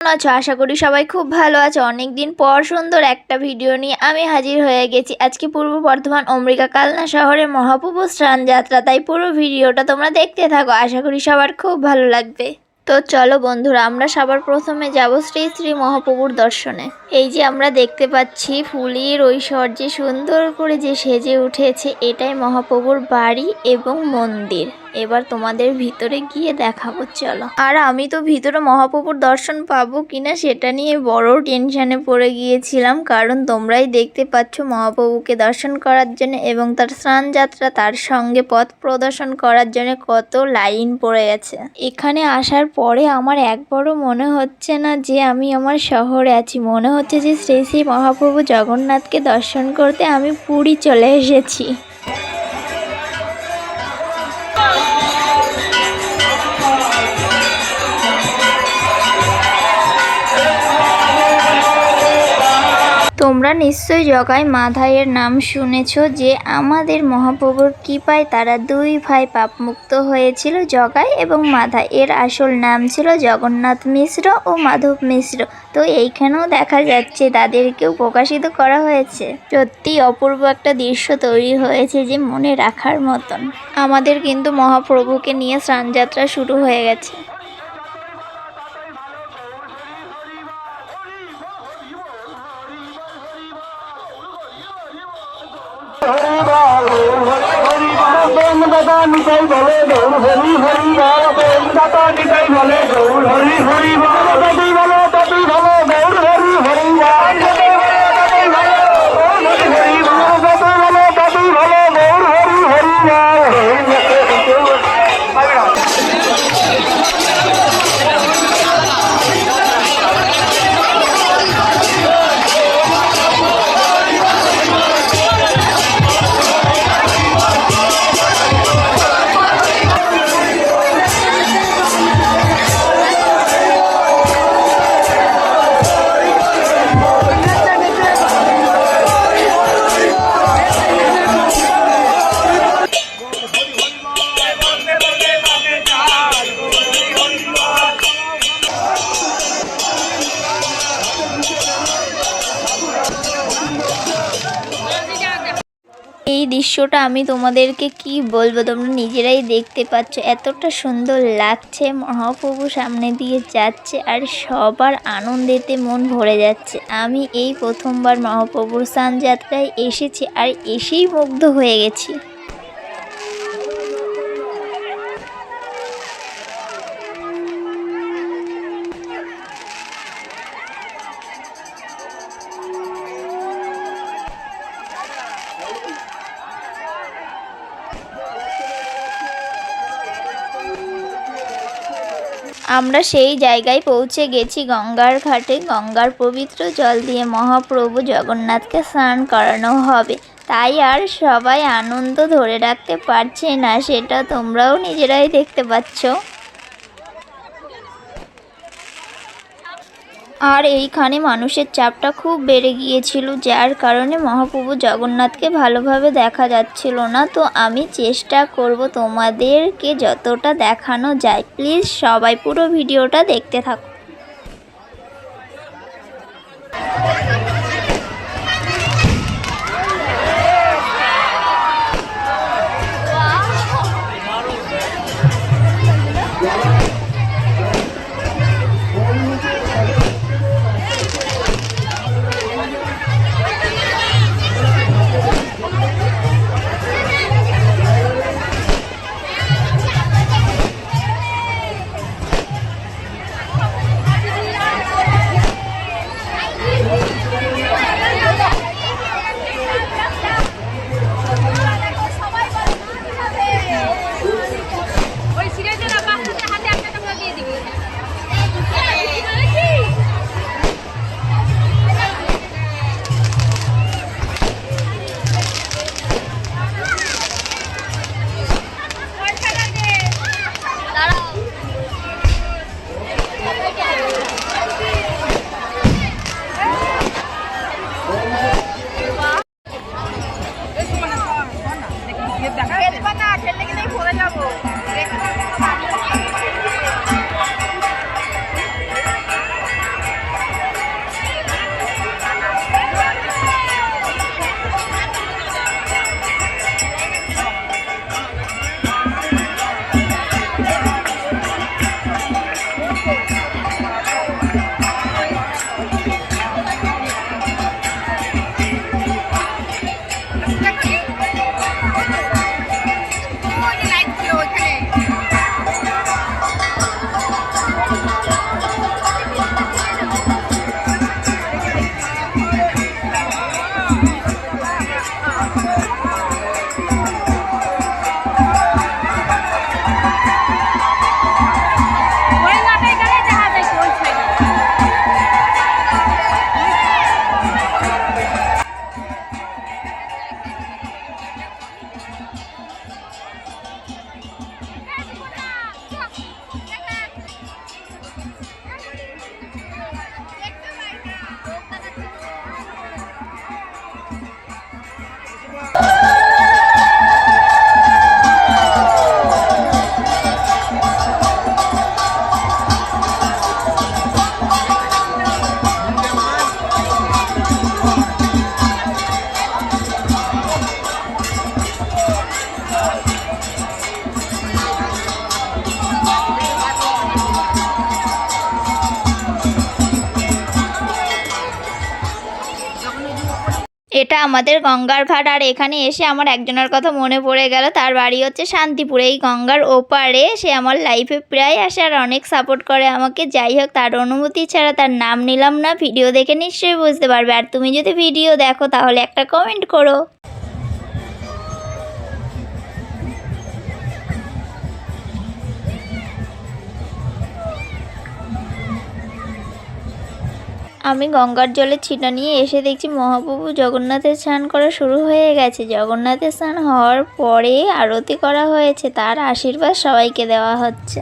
আছো? আশা করি সবাই খুব ভালো আছো। অনেকদিন পর সুন্দর একটা ভিডিও নিয়ে আমি হাজির হয়ে গেছি। আজকে পূর্ব বর্ধমান অমৃকা কালনা শহরে মহাপ্রভু স্নান যাত্রা, তাই পুরো ভিডিওটা তোমরা দেখতে থাকো। আশা করি সবার খুব ভালো লাগবে। তো চলো বন্ধুরা, আমরা সবার প্রথমে যাব শ্রী শ্রী মহাপ্রভুর দর্শনে। এই যে আমরা দেখতে পাচ্ছি ফুলের ঐশ্বর্যে সুন্দর করে যে সেজে উঠেছে, এটাই মহাপ্রভুর বাড়ি এবং মন্দির। এবার তোমাদের ভিতরে গিয়ে দেখাবো, চলো। আর আমি তো ভিতরে মহাপ্রভুর দর্শন পাবো কিনা সেটা নিয়ে বড় টেনশনে পড়ে গিয়েছিলাম, কারণ তোমরাই দেখতে পাচ্ছ মহাপ্রভুকে দর্শন করার জন্য এবং তার স্নান যাত্রা তার সঙ্গে পথ প্রদর্শন করার জন্য কত লাইন পড়ে গেছে। এখানে আসার পরে আমার একবারও মনে হচ্ছে না যে আমি আমার শহরে আছি। মনে হচ্ছে যে শ্রী শ্রী মহাপ্রভু জগন্নাথকে দর্শন করতে আমি পুরী চলে এসেছি। তোমরা নিশ্চয়ই জগাই মাধাইয়ের নাম শুনেছ যে আমাদের মহাপ্রভুর কৃপায় তারা দুই ভাই পাপমুক্ত হয়েছিল, জগাই এবং মাধাই। এর আসল নাম ছিল জগন্নাথ মিশ্র ও মাধব মিশ্র। তো এইখানেও দেখা যাচ্ছে তাদেরকেও প্রকাশিত করা হয়েছে। সত্যি অপূর্ব একটা দৃশ্য তৈরি হয়েছে যে মনে রাখার মতন। আমাদের কিন্তু মহাপ্রভুকে নিয়ে স্নানযাত্রা শুরু হয়ে গেছে। দাদা নিতাই বলে গৌর হরি হরি বল দাদা নিতাই বলে গৌর হরি হরি বল। দৃশ্যটা আমি তোমাদেরকে কি বলব? তোমরা নিজেরাই দেখতে পাচ্ছ। এতটা সুন্দর লাগছে, মহাপ্রভু সামনে দিয়ে যাচ্ছে আর সবার আনন্দেতে মন ভরে যাচ্ছে। আমি এই প্রথমবার মহাপ্রভুর স্নান যাত্রায় এসেছি আর এসেই মুগ্ধ হয়ে গেছি। আমরা সেই জায়গায় পৌঁছে গেছি গঙ্গার ঘাটে। গঙ্গার পবিত্র জল দিয়ে মহাপ্রভু জগন্নাথকে স্নান করানো হবে। তাই আর সবাই আনন্দ ধরে রাখতে পারছে না, সেটা তোমরাও নিজেরাই দেখতে পাচ্ছ। আর এইখানে মানুষের চাপটা খুব বেড়ে গিয়েছিল, যার কারণে মহাপ্রভু জগন্নাথকে ভালোভাবে দেখা যাচ্ছিল না। তো আমি চেষ্টা করব তোমাদেরকে যতটা দেখানো যায়। প্লিজ সবাই পুরো ভিডিওটা দেখতে থাকো। আমাদের গঙ্গার ঘাট, আর এখানে এসে আমার একজনের কথা মনে পড়ে গেল। তার বাড়ি হচ্ছে শান্তিপুরে। এই গঙ্গার ওপারে সে আমার লাইফে প্রায় আসে আর অনেক সাপোর্ট করে আমাকে। যাই হোক, তার অনুমতি ছাড়া তার নাম নিলাম না। ভিডিও দেখে নিশ্চয়ই বুঝতে পারবে। আর তুমি যদি ভিডিও দেখো, তাহলে একটা কমেন্ট করো। আমি গঙ্গার জলে ছিটা নিয়ে এসে দেখছি মহাপ্রভু জগন্নাথের স্নান করা শুরু হয়ে গেছে। জগন্নাথের স্নান হওয়ার পরে আরতি করা হয়েছে। তার আশীর্বাদ সবাইকে দেওয়া হচ্ছে।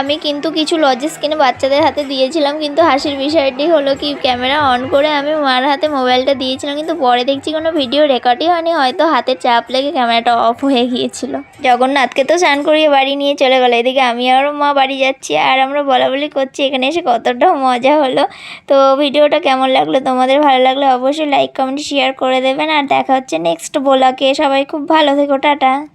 আমি কিন্তু কিছু লজেস কিনে বাচ্চাদের হাতে দিয়েছিলাম, কিন্তু হাসির বিষয়টি হলো কি ক্যামেরা অন করে আমি মার হাতে মোবাইলটা দিয়েছিলাম, কিন্তু পরে দেখছি কোনো ভিডিও রেকর্ডই হয়নি, হয়তো হাতে চাপ লেগে ক্যামেরাটা অফ হয়ে গিয়েছিল। জগন্নাথকে তো স্নান করিয়ে বাড়ি নিয়ে চলে গেলো, এদিকে আমি আরও মা বাড়ি যাচ্ছি, আর আমরা বলা বলি করছি, এখানে এসে কতটা মজা হলো। তো ভিডিওটা কেমন লাগল, তোমাদের ভালো লাগলে অবশ্যই লাইক কমেন্ট শেয়ার করে দেবেন, আর দেখা হচ্ছে নেক্সট বোলাকে সবাই খুব ভালো থেকো, টাটা।